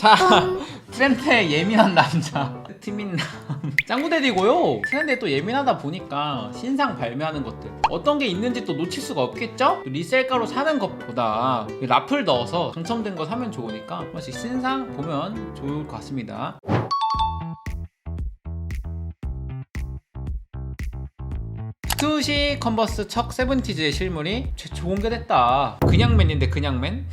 자 트렌드에 예민한 남자. 트민남. 짱구대디고요. 트렌드에 또 예민하다 보니까 신상 발매하는 것들. 어떤 게 있는지 또 놓칠 수가 없겠죠? 리셀가로 사는 것보다 라플 넣어서 당첨된 거 사면 좋으니까 한 번씩 신상 보면 좋을 것 같습니다. 스투시 컨버스 척 세븐티즈의 실물이 최초 공개됐다. 그냥맨인데 그냥맨?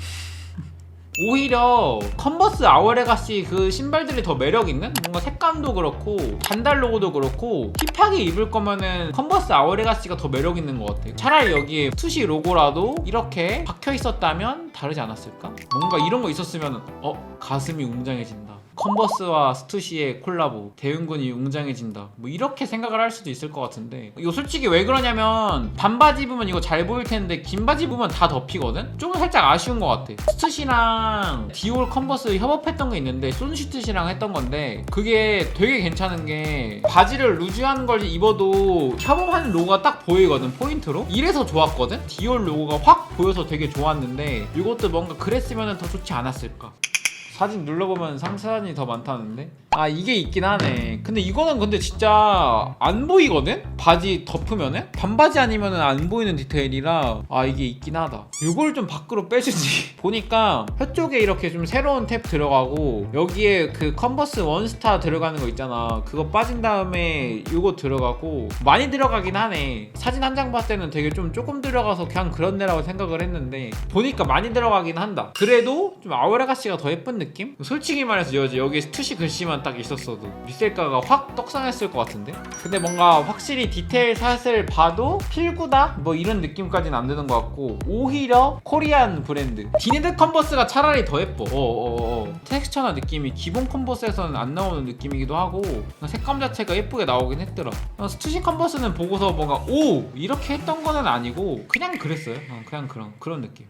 오히려 컨버스 아워레가시 그 신발들이 더 매력 있는 뭔가 색감도 그렇고 반달 로고도 그렇고 힙하게 입을 거면은 컨버스 아워레가시가 더 매력 있는 것 같아. 차라리 여기에 투시 로고라도 이렇게 박혀 있었다면 다르지 않았을까? 뭔가 이런 거 있었으면 어 가슴이 웅장해진다. 컨버스와 스투시의 콜라보 대응군이 웅장해진다. 뭐 이렇게 생각을 할 수도 있을 것 같은데. 이거 솔직히 왜 그러냐면 반바지 입으면 이거 잘 보일 텐데 긴 바지 입으면 다 덮이거든? 조금 살짝 아쉬운 것 같아. 스투시랑 디올 컨버스 협업했던 게 있는데 손슈트시랑 했던 건데 그게 되게 괜찮은 게 바지를 루즈한 걸 입어도 협업하는 로고가 딱 보이거든 포인트로? 이래서 좋았거든? 디올 로고가 확 보여서 되게 좋았는데 이것도 뭔가 그랬으면 더 좋지 않았을까 사진 눌러보면 상사진이 더 많다는데? 아 이게 있긴 하네 근데 이거는 근데 진짜 안 보이거든? 바지 덮으면은? 반바지 아니면은 안 보이는 디테일이라 아 이게 있긴 하다 이걸 좀 밖으로 빼주지 보니까 혀 쪽에 이렇게 좀 새로운 탭 들어가고 여기에 그 컨버스 원스타 들어가는 거 있잖아 그거 빠진 다음에 이거 들어가고 많이 들어가긴 하네 사진 한 장 봤을 때는 되게 좀 조금 들어가서 그냥 그런 데라고 생각을 했는데 보니까 많이 들어가긴 한다 그래도 좀 아우레가씨가 더 예쁜 느낌? 솔직히 말해서 여기, 여기 스투시 글씨만 딱 있었어도 리셀가가 확 떡상했을 것 같은데? 근데 뭔가 확실히 디테일 샷을 봐도 필구다? 뭐 이런 느낌까지는 안 드는 것 같고 오히려 코리안 브랜드. 디네드 컨버스가 차라리 더 예뻐. 어어어 텍스처나 느낌이 기본 컨버스에서는 안 나오는 느낌이기도 하고 색감 자체가 예쁘게 나오긴 했더라. 어, 스투시 컨버스는 보고서 뭔가 오! 이렇게 했던 거는 아니고 그냥 그랬어요. 어, 그냥 그런 그런 느낌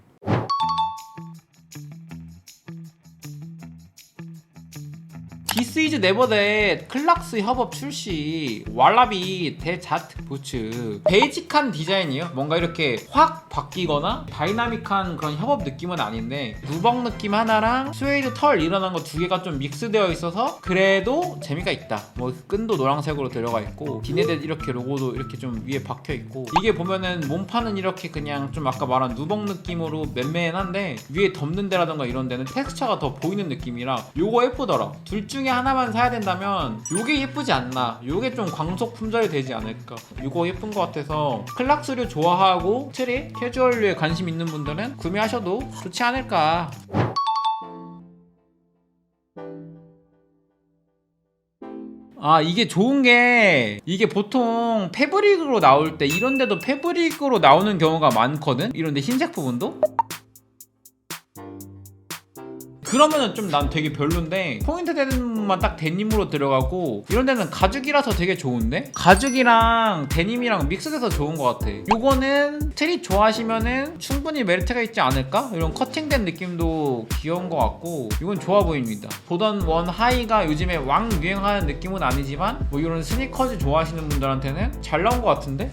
디스 이즈 네버데 클락스 협업 출시. 왈라비 대자트 부츠. 베이직한 디자인이에요? 뭔가 이렇게 확 바뀌거나 다이나믹한 그런 협업 느낌은 아닌데 누벅 느낌 하나랑 스웨이드 털 일어난 거 두 개가 좀 믹스되어 있어서 그래도 재미가 있다. 뭐 끈도 노란색으로 들어가 있고 디네댓 이렇게 로고도 이렇게 좀 위에 박혀 있고 이게 보면은 몸판은 이렇게 그냥 좀 아까 말한 누벅 느낌으로 맨맨한데 위에 덮는 데라던가 이런 데는 텍스처가 더 보이는 느낌이라 요거 예쁘더라. 둘 중에 하나만 사야 된다면 요게 예쁘지 않나? 요게 좀 광속 품절이 되지 않을까? 요거 예쁜 것 같아서 클락스류 좋아하고 트리 캐주얼류에 관심 있는 분들은 구매하셔도 좋지 않을까? 아 이게 좋은 게 이게 보통 패브릭으로 나올 때 이런 데도 패브릭으로 나오는 경우가 많거든? 이런 데 흰색 부분도 그러면은 좀 난 되게 별론데 포인트 부분만 딱 데님으로 들어가고 이런 데는 가죽이라서 되게 좋은데? 가죽이랑 데님이랑 믹스돼서 좋은 것 같아. 요거는 트릿 좋아하시면은 충분히 메리트가 있지 않을까? 이런 커팅된 느낌도 귀여운 것 같고 이건 좋아 보입니다. 보던 원 하이가 요즘에 왕 유행하는 느낌은 아니지만 뭐 이런 스니커즈 좋아하시는 분들한테는 잘 나온 것 같은데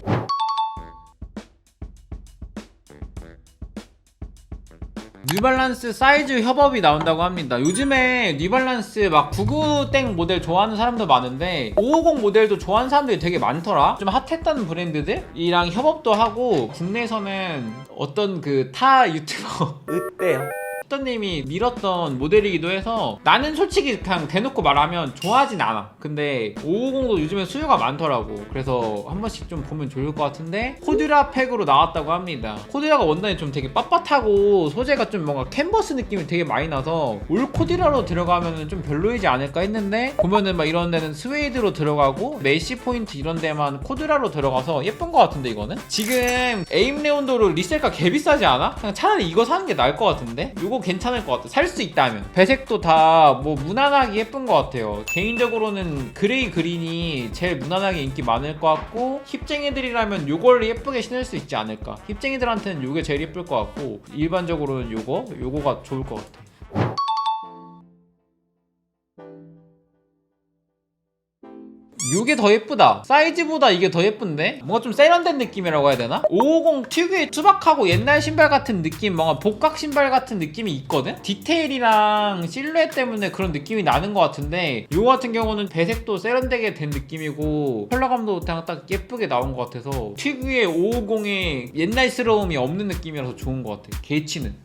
뉴발란스 사이즈 협업이 나온다고 합니다. 요즘에 뉴발란스 막 99땡 모델 좋아하는 사람도 많은데 550 모델도 좋아하는 사람들이 되게 많더라. 좀 핫했던 브랜드들이랑 협업도 하고 국내에서는 어떤 그 타 유튜버 으때요. 님이 밀었던 모델이기도 해서 나는 솔직히 그냥 대놓고 말하면 좋아하진 않아. 근데 550도 요즘에 수요가 많더라고. 그래서 한 번씩 좀 보면 좋을 것 같은데 코듀라 팩으로 나왔다고 합니다. 코듀라가 원단이 좀 되게 빳빳하고 소재가 좀 뭔가 캔버스 느낌이 되게 많이 나서 올 코듀라로 들어가면 좀 별로이지 않을까 했는데 보면은 막 이런 데는 스웨이드로 들어가고 메시 포인트 이런 데만 코듀라로 들어가서 예쁜 것 같은데 이거는? 지금 에임 레온도로 리셀가 개 비싸지 않아? 그냥 차라리 이거 사는 게 나을 것 같은데? 이거 괜찮을 것 같아. 살수 있다면. 배색도 다 뭐 무난하게 예쁜 것 같아요. 개인적으로는 그레이 그린이 제일 무난하게 인기 많을 것 같고 힙쟁이들이라면 요걸 예쁘게 신을 수 있지 않을까. 힙쟁이들한테는 요게 제일 예쁠 것 같고 일반적으로는 요거 요거가 좋을 것 같아. 이게 더 예쁘다. 사이즈보다 이게 더 예쁜데? 뭔가 좀 세련된 느낌이라고 해야 되나? 550 특유의 투박하고 옛날 신발 같은 느낌 뭔가 복각 신발 같은 느낌이 있거든? 디테일이랑 실루엣 때문에 그런 느낌이 나는 것 같은데 이거 같은 경우는 배색도 세련되게 된 느낌이고 컬러감도 그냥 딱 예쁘게 나온 것 같아서 특유의 550의 옛날스러움이 없는 느낌이라서 좋은 것 같아 개치는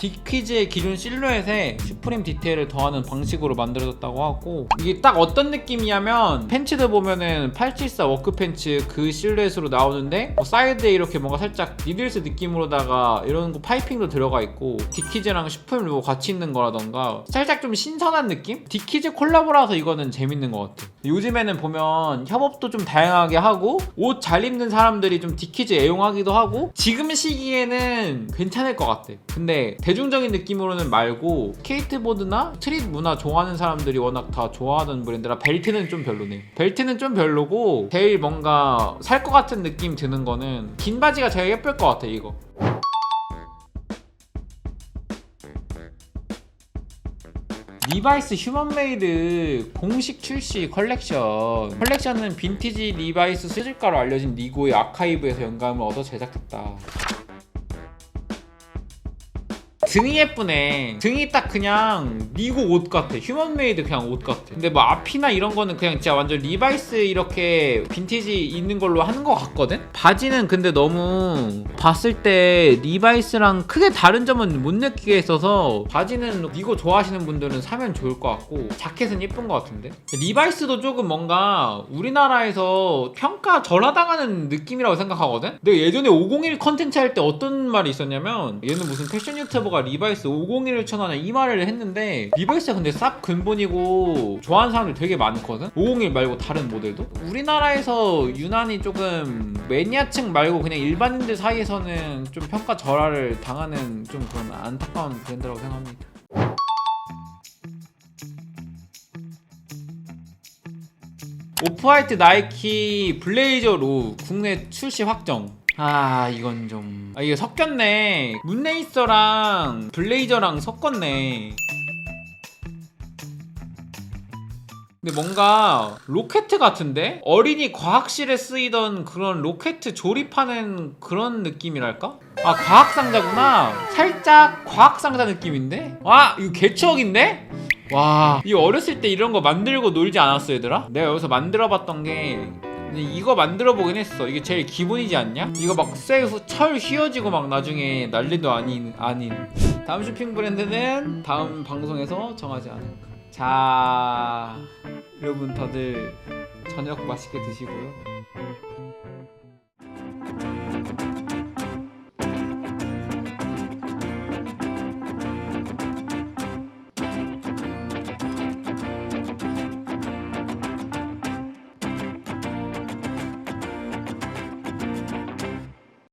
빅퀴즈의 기존 실루엣에 슈프림 디테일을 더하는 방식으로 만들어졌다고 하고 이게 딱 어떤 느낌이냐면 팬츠들 보면은 874 워크 팬츠 그 실루엣으로 나오는데 뭐 사이드에 이렇게 뭔가 살짝 니들스 느낌으로다가 이런 거 파이핑도 들어가 있고 디키즈랑 슈프림 로고 같이 있는 거라던가 살짝 좀 신선한 느낌? 디키즈 콜라보라서 이거는 재밌는 것 같아 요즘에는 보면 협업도 좀 다양하게 하고 옷 잘 입는 사람들이 좀 디키즈 애용하기도 하고 지금 시기에는 괜찮을 것 같아 근데 대중적인 느낌으로는 말고 스케이트보드나 스트릿 문화 좋아하는 사람들이 워낙 다 좋아하는 브랜드라 벨트는 좀 별로네. 벨트는 좀 별로고 제일 뭔가 살 것 같은 느낌 드는 거는 긴 바지가 제일 예쁠 것 같아 이거. 리바이스 휴먼메이드 공식 출시 컬렉션. 컬렉션은 빈티지 리바이스 수집가로 알려진 니고의 아카이브에서 영감을 얻어 제작했다 등이 예쁘네. 등이 딱 그냥 니고 옷 같아. 휴먼메이드 그냥 옷 같아. 근데 뭐 앞이나 이런 거는 그냥 진짜 완전 리바이스 이렇게 빈티지 있는 걸로 하는 것 같거든? 바지는 근데 너무 봤을 때 리바이스랑 크게 다른 점은 못 느끼게 있어서 바지는 니고 좋아하시는 분들은 사면 좋을 것 같고 자켓은 예쁜 것 같은데? 리바이스도 조금 뭔가 우리나라에서 평가 절하당하는 느낌이라고 생각하거든? 내가 예전에 501 컨텐츠 할 때 어떤 말이 있었냐면 얘는 무슨 패션 유튜버가 리바이스 501을 쳐나냐 이 말을 했는데 리바이스가 근데 쌉 근본이고 좋아하는 사람들 되게 많거든? 501 말고 다른 모델도? 우리나라에서 유난히 조금 매니아층 말고 그냥 일반인들 사이에서는 좀 평가 절하를 당하는 좀 그런 안타까운 브랜드라고 생각합니다. 오프화이트 나이키 블레이저 로 국내 출시 확정 아 이건 좀... 아 이게 섞였네 문레이서랑 블레이저랑 섞었네 근데 뭔가 로켓 같은데? 어린이 과학실에 쓰이던 그런 로켓 조립하는 그런 느낌이랄까? 아 과학상자구나 살짝 과학상자 느낌인데? 와 이거 개추억인데? 와 이거 어렸을 때 이런 거 만들고 놀지 않았어 얘들아? 내가 여기서 만들어봤던 게 근데 이거 만들어 보긴 했어. 이게 제일 기본이지 않냐? 이거 막쇠철 휘어지고 막 나중에 난리도 아닌 아닌. 다음 쇼핑 브랜드는 다음 방송에서 정하지 않을까. 자, 여러분 다들 저녁 맛있게 드시고요.